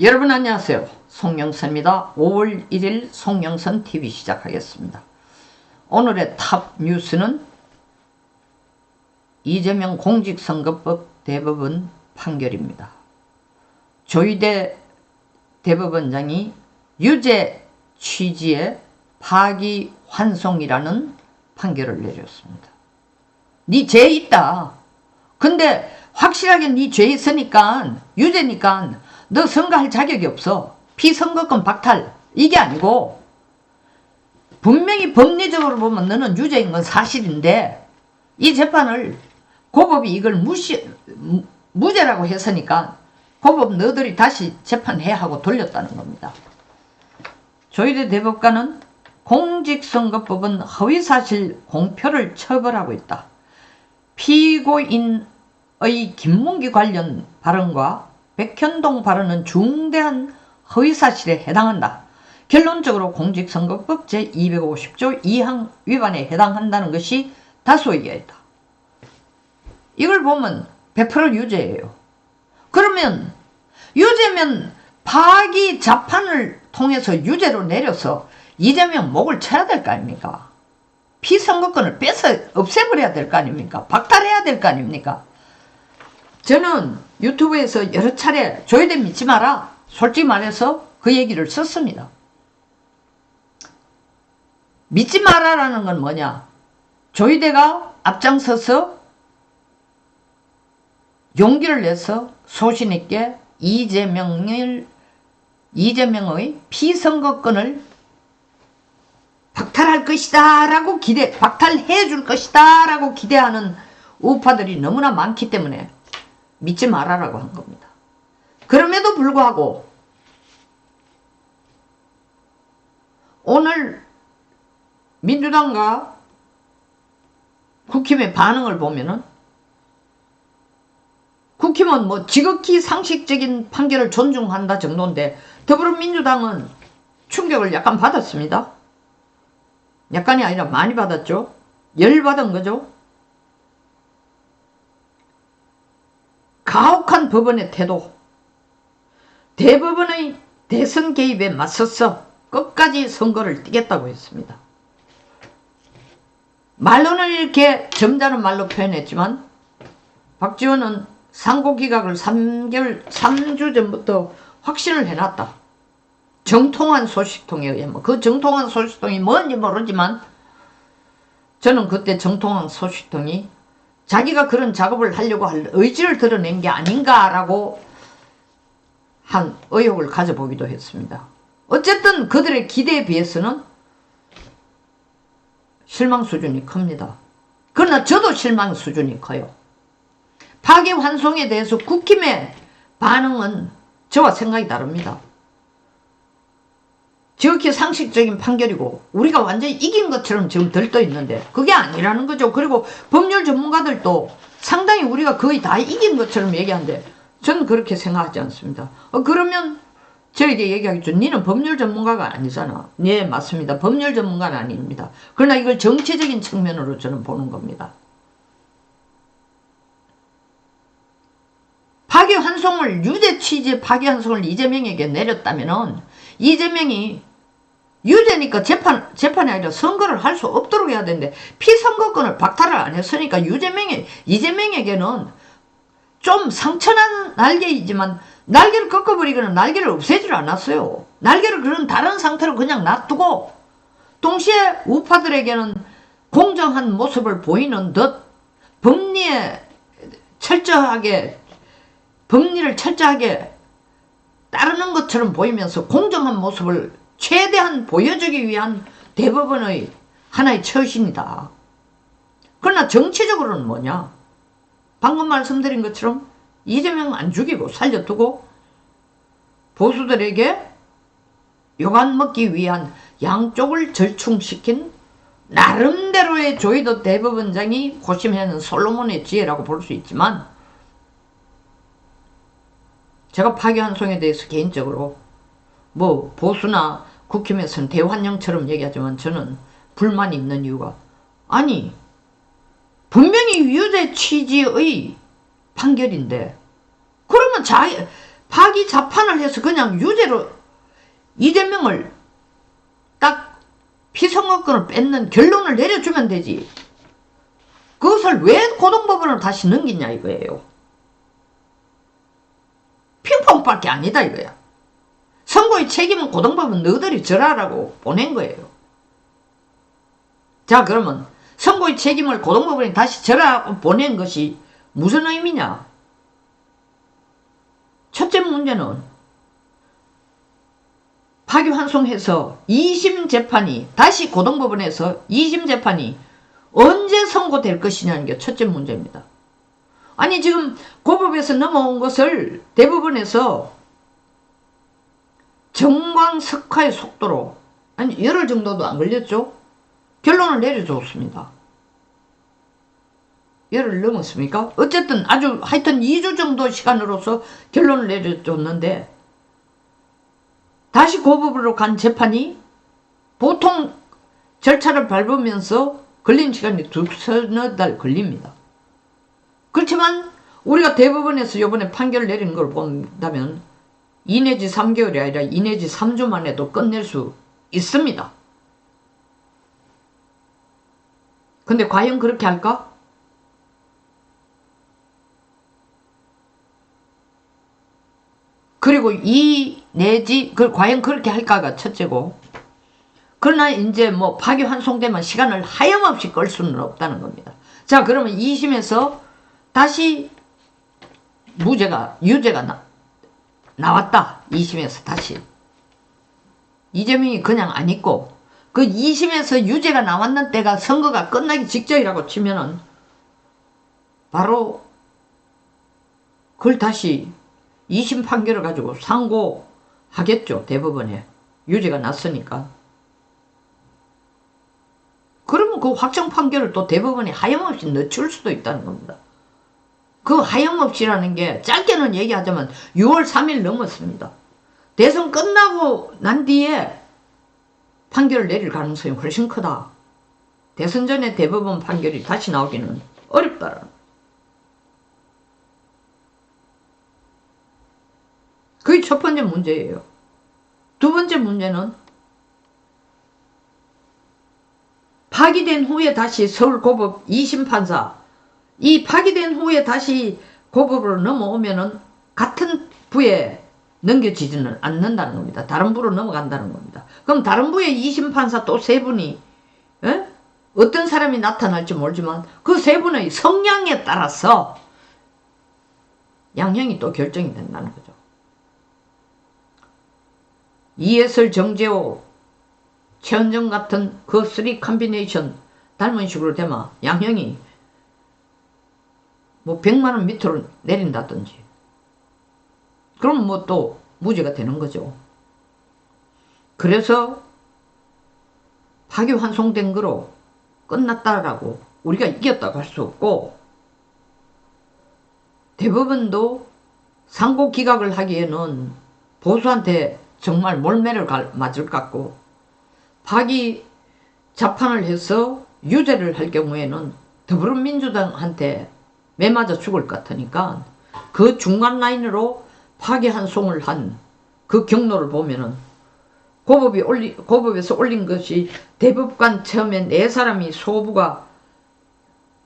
여러분 안녕하세요. 송영선입니다. 5월 1일 송영선 TV 시작하겠습니다. 오늘의 탑 뉴스는 이재명 공직선거법 대법원 판결입니다. 조희대 대법원장이 유죄 취지의 파기환송이라는 판결을 내렸습니다. 네 죄 있다. 근데 확실하게 네 죄 있으니까 유죄니까 너 선거할 자격이 없어. 피선거권 박탈. 이게 아니고 분명히 법리적으로 보면 너는 유죄인 건 사실인데 이 재판을 고법이 이걸 무시 무- 무죄라고 했으니까 고법 너들이 다시 재판해야 하고 돌렸다는 겁니다. 조희대 대법관은 공직선거법은 허위사실 공표를 처벌하고 있다. 피고인의 김문기 관련 발언과 백현동 발언은 중대한 허위사실에 해당한다. 결론적으로 공직선거법 제250조 2항 위반에 해당한다는 것이 다수 의견이다. 이걸 보면 100% 유죄예요. 그러면 유죄면 파기 재판을 통해서 유죄로 내려서 이재명 목을 쳐야 될 거 아닙니까? 피선거권을 뺏어 없애버려야 될 거 아닙니까? 박탈해야 될 거 아닙니까? 저는 유튜브에서 여러 차례 조회대 믿지 마라. 솔직히 말해서 그 얘기를 썼습니다. 믿지 마라라는 건 뭐냐? 조희대가 앞장서서 용기를 내서 소신있게 이재명을 이재명의 피선거권을 박탈할 것이다 라고 기대 박탈해 줄 것이다 라고 기대하는 우파들이 너무나 많기 때문에 믿지 말아라고 한 겁니다. 그럼에도 불구하고 오늘 민주당과 국힘의 반응을 보면은 국힘은 뭐 지극히 상식적인 판결을 존중한다 정도인데 더불어민주당은 충격을 약간 받았습니다. 약간이 아니라 많이 받았죠. 열 받은 거죠. 가혹한 법원의 태도, 대법원의 대선 개입에 맞서서 끝까지 선거를 뛰겠다고 했습니다. 말로는 이렇게 점잖은 말로 표현했지만 박지원은 상고 기각을 3개월, 3주 전부터 확신을 해놨다. 정통한 소식통에 의하면 그 정통한 소식통이 뭔지 모르지만 저는 그때 정통한 소식통이 자기가 그런 작업을 하려고 할 의지를 드러낸 게 아닌가라고 한 의혹을 가져보기도 했습니다. 어쨌든 그들의 기대에 비해서는 실망 수준이 큽니다. 그러나 저도 실망 수준이 커요. 파기환송에 대해서 국힘의 반응은 저와 생각이 다릅니다. 지극히 상식적인 판결이고 우리가 완전히 이긴 것처럼 지금 들떠 있는데 그게 아니라는 거죠. 그리고 법률 전문가들도 상당히 우리가 거의 다 이긴 것처럼 얘기하는데 저는 그렇게 생각하지 않습니다. 어, 그러면 저에게 얘기하겠죠. 니는 법률 전문가가 아니잖아. 네 맞습니다. 법률 전문가는 아닙니다. 그러나 이걸 정치적인 측면으로 저는 보는 겁니다. 파기환송을 유죄 취지의 파기환송을 이재명에게 내렸다면은 이재명이 유죄니까 재판 재판이 아니라 선거를 할 수 없도록 해야 되는데 피선거권을 박탈을 안 했으니까 유재명이 이재명에게는 좀 상처난 날개이지만 날개를 꺾어버리거나 날개를 없애질 않았어요. 날개를 그런 다른 상태로 그냥 놔두고 동시에 우파들에게는 공정한 모습을 보이는 듯 법리에 철저하게 법리를 철저하게 따르는 것처럼 보이면서 공정한 모습을 최대한 보여주기 위한 대법원의 하나의 처신이다. 그러나 정치적으로는 뭐냐? 방금 말씀드린 것처럼 이재명 안 죽이고 살려두고 보수들에게 요간 먹기 위한 양쪽을 절충시킨 나름대로의 조이도 대법원장이 고심하는 솔로몬의 지혜라고 볼 수 있지만 제가 파기환송에 대해서 개인적으로 뭐 보수나 국힘에서는 대환영처럼 얘기하지만 저는 불만이 있는 이유가 아니 분명히 유죄 취지의 판결인데 그러면 자 파기 자판을 해서 그냥 유죄로 이재명을 딱 피선거권을 뺏는 결론을 내려주면 되지. 그것을 왜 고등법원을 다시 넘기냐 이거예요. 핑퐁밖에 아니다 이거야. 선거의 책임은 고등법원 너희들이 절하라고 보낸 거예요. 자 그러면 선거의 책임을 고등법원이 다시 절하라고 보낸 것이 무슨 의미냐? 첫째 문제는 파기환송해서 2심 재판이 다시 고등법원에서 2심 재판이 언제 선고될 것이냐는 게 첫째 문제입니다. 아니 지금 고법에서 넘어온 것을 대법원에서 정광석화의 속도로 아니 열흘 정도도 안 걸렸죠? 결론을 내려줬습니다. 열흘 넘었습니까? 어쨌든 아주 하여튼 2주 정도 시간으로서 결론을 내려줬는데 다시 고법으로 간 재판이 보통 절차를 밟으면서 걸린 시간이 두 서너 달 걸립니다. 그렇지만 우리가 대법원에서 이번에 판결을 내린 걸 본다면 2 내지 3개월이 아니라 2 내지 3주 만에도 끝낼 수 있습니다. 근데 과연 그렇게 할까? 그리고 이 내지 그 과연 그렇게 할까가 첫째고 그러나 이제 뭐 파기환송되면 시간을 하염없이 끌 수는 없다는 겁니다. 자 그러면 2심에서 다시 무죄가 유죄가 나, 나왔다. 2심에서 다시 이재명이 그냥 안 있고 그 2심에서 유죄가 나왔는 때가 선거가 끝나기 직전이라고 치면은 바로 그걸 다시 2심 판결을 가지고 상고하겠죠. 대법원에. 유죄가 났으니까. 그러면 그 확정 판결을 또 대법원에 하염없이 늦출 수도 있다는 겁니다. 그 하염없이라는 게 짧게는 얘기하자면 6월 3일 넘었습니다. 대선 끝나고 난 뒤에 판결을 내릴 가능성이 훨씬 크다. 대선 전에 대법원 판결이 다시 나오기는 어렵다라는 그게 첫 번째 문제예요. 두 번째 문제는 파기된 후에 다시 서울고법 2심 판사 이 파기된 후에 다시 고법으로 넘어오면은 같은 부에 넘겨지지는 않는다는 겁니다. 다른 부로 넘어간다는 겁니다. 그럼 다른 부의 2심 판사 또 세 분이 에? 어떤 사람이 나타날지 모르지만 그 세 분의 성향에 따라서 양형이 또 결정이 된다는 거죠. 이예슬, 정재호, 최은정 같은 그 쓰리 컴비네이션 닮은 식으로 되면 양형이 뭐 100만원 밑으로 내린다든지 그럼 뭐 또 무죄가 되는 거죠. 그래서 파기환송된 거로 끝났다라고 우리가 이겼다고 할 수 없고 대법원도 상고 기각을 하기에는 보수한테 정말 몰매를 맞을 것 같고 파기 자판을 해서 유죄를 할 경우에는 더불어민주당한테 매 맞아 죽을 것 같으니까 그 중간 라인으로 파기환송을 한 그 경로를 보면은 고법이 올리, 고법에서 올린 것이 대법관 처음에 네 사람이 소부가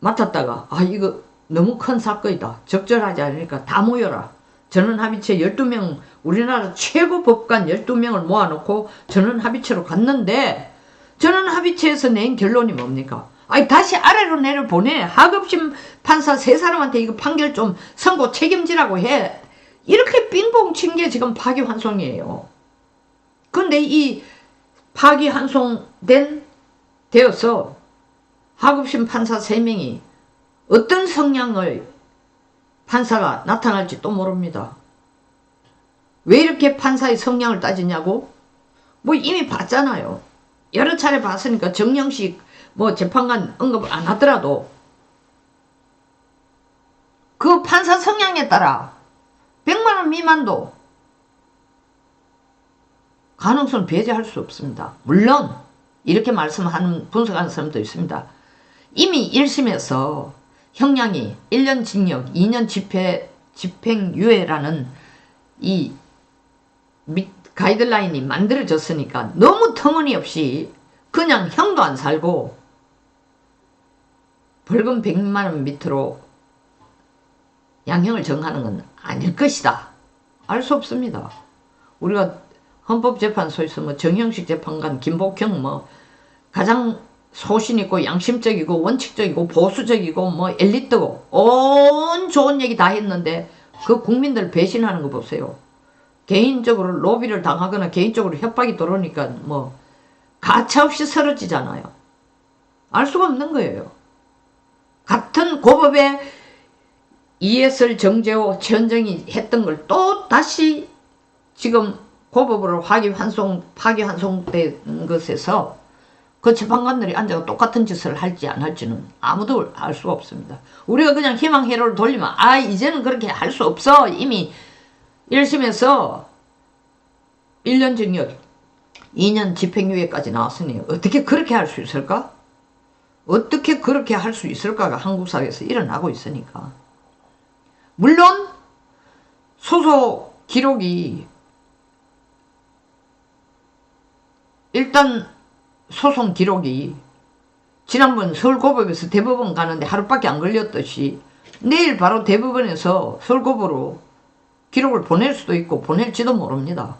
맡았다가 아 이거 너무 큰 사건이다. 적절하지 않으니까 다 모여라. 전원 합의체 12명 우리나라 최고 법관 12명을 모아놓고 전원 합의체로 갔는데 전원 합의체에서 낸 결론이 뭡니까 아니 다시 아래로 내려 보내. 하급심 판사 세 사람한테 이거 판결 좀 선고 책임지라고 해. 이렇게 빙봉 친 게 지금 파기환송이에요. 근데 이 파기환송된 되어서 하급심 판사 세 명이 어떤 성향의 판사가 나타날지 또 모릅니다. 왜 이렇게 판사의 성향을 따지냐고? 뭐 이미 봤잖아요. 여러 차례 봤으니까 정영식 뭐 재판관 언급을 안 하더라도 그 판사 성향에 따라 100만원 미만도 가능성을 배제할 수 없습니다. 물론 이렇게 말씀하는 분석하는 사람도 있습니다. 이미 1심에서 형량이 1년 징역, 2년 집회, 집행유예라는 이밑 가이드라인이 만들어졌으니까 너무 터무니없이 그냥 형도 안 살고 벌금 100만 원 밑으로 양형을 정하는 건 아닐 것이다. 알 수 없습니다. 우리가 헌법재판소에서 뭐 정형식 재판관 김복형 뭐 가장 소신 있고 양심적이고 원칙적이고 보수적이고 뭐 엘리트고 온 좋은 얘기 다 했는데 그 국민들 배신하는 거 보세요. 개인적으로 로비를 당하거나 개인적으로 협박이 들어오니까 뭐 가차없이 쓰러지잖아요. 알 수가 없는 거예요. 같은 고법에 이해설 정재호 최현정이 했던 걸 또 다시 지금 고법으로 파기환송 파기환송된 것에서 그 재판관들이 앉아서 똑같은 짓을 할지 안 할지는 아무도 알 수가 없습니다. 우리가 그냥 희망 회로를 돌리면 아 이제는 그렇게 할 수 없어 이미 1심에서 1년 징역 2년 집행유예까지 나왔으니 어떻게 그렇게 할 수 있을까? 어떻게 그렇게 할 수 있을까가 한국 사회에서 일어나고 있으니까 물론 소속 기록이 일단 소송 기록이 지난번 서울고법에서 대법원 가는데 하루밖에 안 걸렸듯이 내일 바로 대법원에서 서울고법으로 기록을 보낼 수도 있고 보낼지도 모릅니다.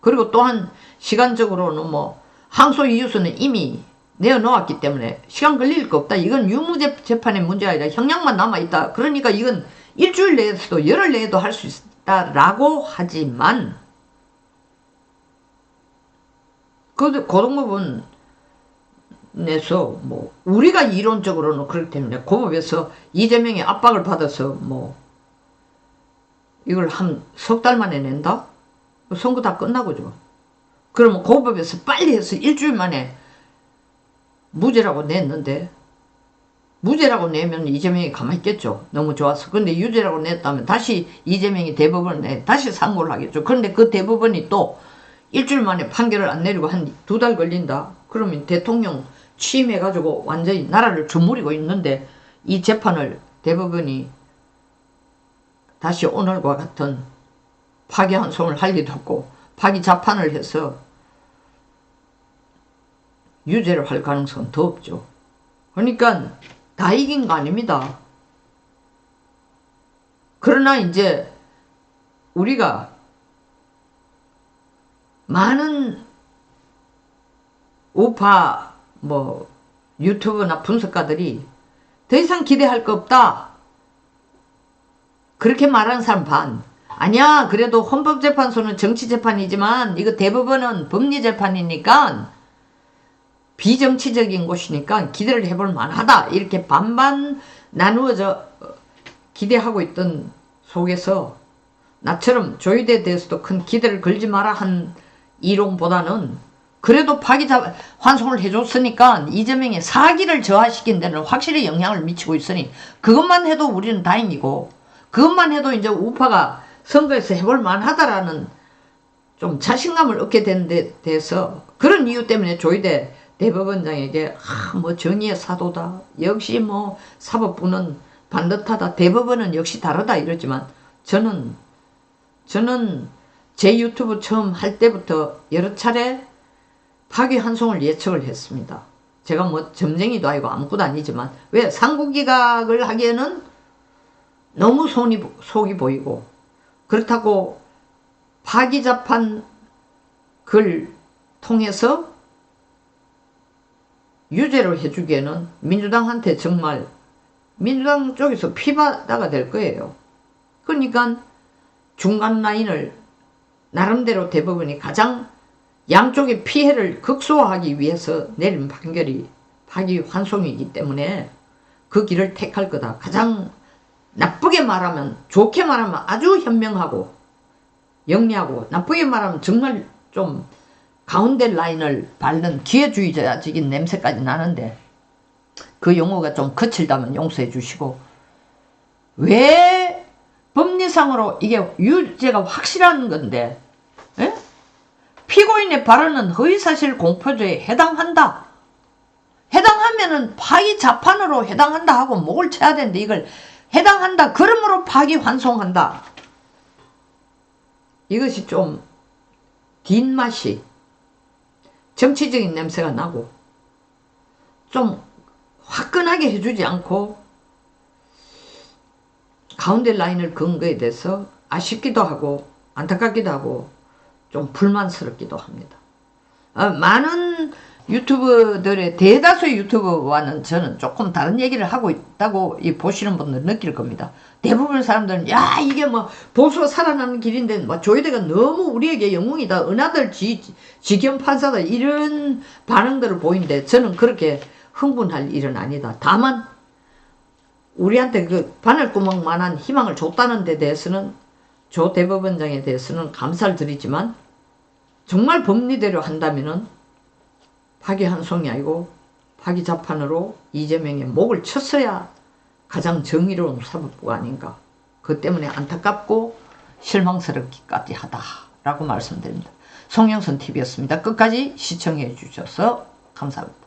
그리고 또한 시간적으로는 뭐 항소 이유서는 이미 내어놓았기 때문에 시간 걸릴 거 없다. 이건 유무죄 재판의 문제가 아니라 형량만 남아있다. 그러니까 이건 일주일 내에서도 열흘 내에도 할 수 있다라고 하지만 그 고등법원 내서 뭐 우리가 이론적으로는 그렇기 때문에 고법에서 이재명이 압박을 받아서 뭐 이걸 한 석 달 만에 낸다? 선거 다 끝나고죠. 그러면 고법에서 빨리 해서 일주일 만에 무죄라고 냈는데 무죄라고 내면 이재명이 가만히 있겠죠. 너무 좋아서. 근데 유죄라고 냈다면 다시 이재명이 대법원에 다시 상고를 하겠죠. 그런데 그 대법원이 또 일주일 만에 판결을 안 내리고 한 두 달 걸린다. 그러면 대통령 취임해가지고 완전히 나라를 주무리고 있는데 이 재판을 대법원이 다시 오늘과 같은 파기환송을 할 리도 없고 파기 자판을 해서 유죄를 할 가능성은 더 없죠. 그러니까 다 이긴 거 아닙니다. 그러나 이제 우리가 많은 우파 뭐 유튜브나 분석가들이 더 이상 기대할 거 없다. 그렇게 말하는 사람 반. 아니야 그래도 헌법재판소는 정치재판이지만 이거 대법원은 법리재판이니까 비정치적인 곳이니까 기대를 해볼 만하다. 이렇게 반반 나누어져 기대하고 있던 속에서 나처럼 조의대에 대해서도 큰 기대를 걸지 마라 한 이론보다는 그래도 파기자 환송을 해줬으니까 이재명의 사기를 저하시킨 데는 확실히 영향을 미치고 있으니 그것만 해도 우리는 다행이고 그것만 해도 이제 우파가 선거에서 해볼 만하다라는 좀 자신감을 얻게 된 데 대해서 그런 이유 때문에 조의대 대법원장에게 아, 뭐 정의의 사도다 역시 뭐 사법부는 반듯하다 대법원은 역시 다르다 이러지만 저는 저는 제 유튜브 처음 할 때부터 여러 차례 파기환송을 예측을 했습니다. 제가 뭐 점쟁이도 아니고 아무것도 아니지만 왜 상고기각을 하기에는 너무 손이, 속이 보이고 그렇다고 파기자판 글 통해서 유죄를 해주기에는 민주당한테 정말 민주당 쪽에서 피바다가 될 거예요. 그러니까 중간 라인을 나름대로 대법원이 가장 양쪽의 피해를 극소화하기 위해서 내린 판결이 파기환송이기 때문에 그 길을 택할 거다. 가장 나쁘게 말하면 좋게 말하면 아주 현명하고 영리하고 나쁘게 말하면 정말 좀 가운데 라인을 밟는 기회주의자적인 냄새까지 나는데 그 용어가 좀 거칠다면 용서해 주시고 왜 법리상으로 이게 유죄가 확실한 건데 에? 피고인의 발언은 허위사실 공표죄에 해당한다. 해당하면은 파기 자판으로 해당한다 하고 목을 쳐야 되는데 이걸 해당한다. 그러므로 파기 환송한다. 이것이 좀 뒷맛이 정치적인 냄새가 나고 좀 화끈하게 해주지 않고 가운데 라인을 건 거에 대해서 아쉽기도 하고 안타깝기도 하고 좀 불만스럽기도 합니다. 어, 많은 유튜버들의 대다수의 유튜버와는 저는 조금 다른 얘기를 하고 있다고 이 보시는 분들 느낄 겁니다. 대부분 사람들은 야 이게 뭐 보수가 살아남는 길인데 뭐 조이대가 너무 우리에게 영웅이다 은하들 지, 지견 판사다 이런 반응들을 보이는데 저는 그렇게 흥분할 일은 아니다. 다만 우리한테 그 바늘구멍만한 희망을 줬다는 데 대해서는 조 대법원장에 대해서는 감사를 드리지만 정말 법리대로 한다면은 파기환송이 아니고 파기 자판으로 이재명의 목을 쳤어야 가장 정의로운 사법부가 아닌가. 그 때문에 안타깝고 실망스럽기까지 하다라고 말씀드립니다. 송영선 TV였습니다. 끝까지 시청해 주셔서 감사합니다.